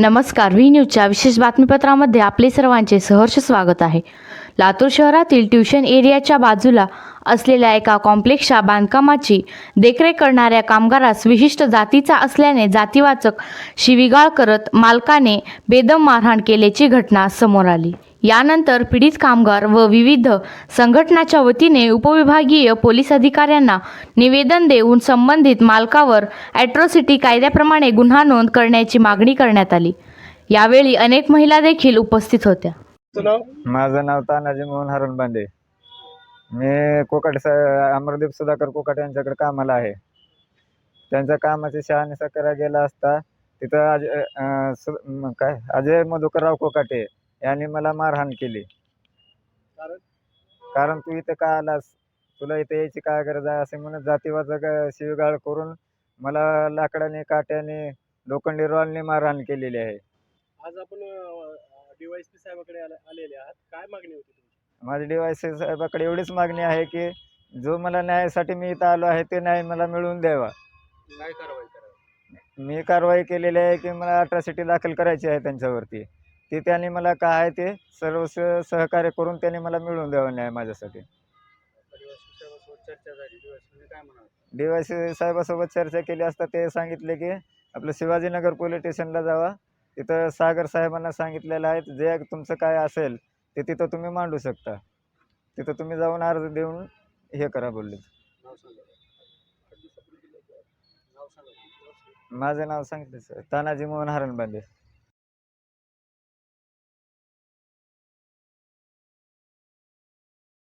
नमस्कार व्ही न्यूजच्या विशेष बातमीपत्रामध्ये आपले सर्वांचे सहर्ष स्वागत आहे. लातूर शहरातील ट्युशन एरियाच्या बाजूला असलेल्या एका कॉम्प्लेक्सच्या बांधकामाची देखरेख करणाऱ्या कामगारास विशिष्ट जातीचा असल्याने जातीवाचक शिवीगाळ करत मालकाने बेदम मारहाण केल्याची घटना समोर आली. यानंतर पीडित कामगार व विविध संघटनाच्या वतीने उपविभागीय पोलीस अधिकाऱ्यांना निवेदन देऊन संबंधित मालकावर ॲट्रॉसिटी कायद्याप्रमाणे गुन्हा नोंद करण्याची मागणी करण्यात आली. यावेळी अनेक महिला देखील उपस्थित होत्या. माझं नाव तानाजी मोहन हरण बांदे मी कोकाटे सा अमरदीप सुधाकर कोकाटे यांच्याकडे कामाला आहे. त्यांच्या कामाची शहानिशा करायला गेला असता तिथं अज अं, सु- म- काय? अजय मधुकरराव कोकाटे. यांनी मला मारहाण केली. कारण? कारण तू इथं का आलास? तुला इथं यायची काय गरज आहे? असे म्हणत जातीवाचक अं, शिवीगाळ करून मला लाकडाने काट्याने लोखंडी रॉलने मारहाण केलेली आहे. आज आपण डीवायसपी साहेबाकडे आले- आलेले आहात. काय मागणी होती तुमची? माझी डीवायस साहेबाकडे एवढीच मागणी आहे की जो मला न्यायासाठी मी इथं आलो आहे ते न्याय मला मिळवून द्यावा. काय कारवाई करावी? मी कारवाई केलेली आहे की मला अट्रॉसिटी दाखल करायची आहे त्यांच्यावरती. ते त्यांनी मला काय आहे ते सर्व स- सहकार्य करून त्यांनी मला मिळवून द्यावं न्याय माझ्यासाठी. डीवायसी साहेबासोबत चर्चा केली असता ते सांगितले की आपलं शिवाजीनगर पोलीस स्टेशनला जावा. तिथं सागर साहेबांना सांगितलेलं आहे जे तुमचं काय असेल ते तिथं तुम्ही मांडू शकता. तिथं तुम्ही जाऊन अर्ज देऊन हे करा बोलले. माझं नाव सांगितलं सर. तानाजी मोहन हरणबांदे.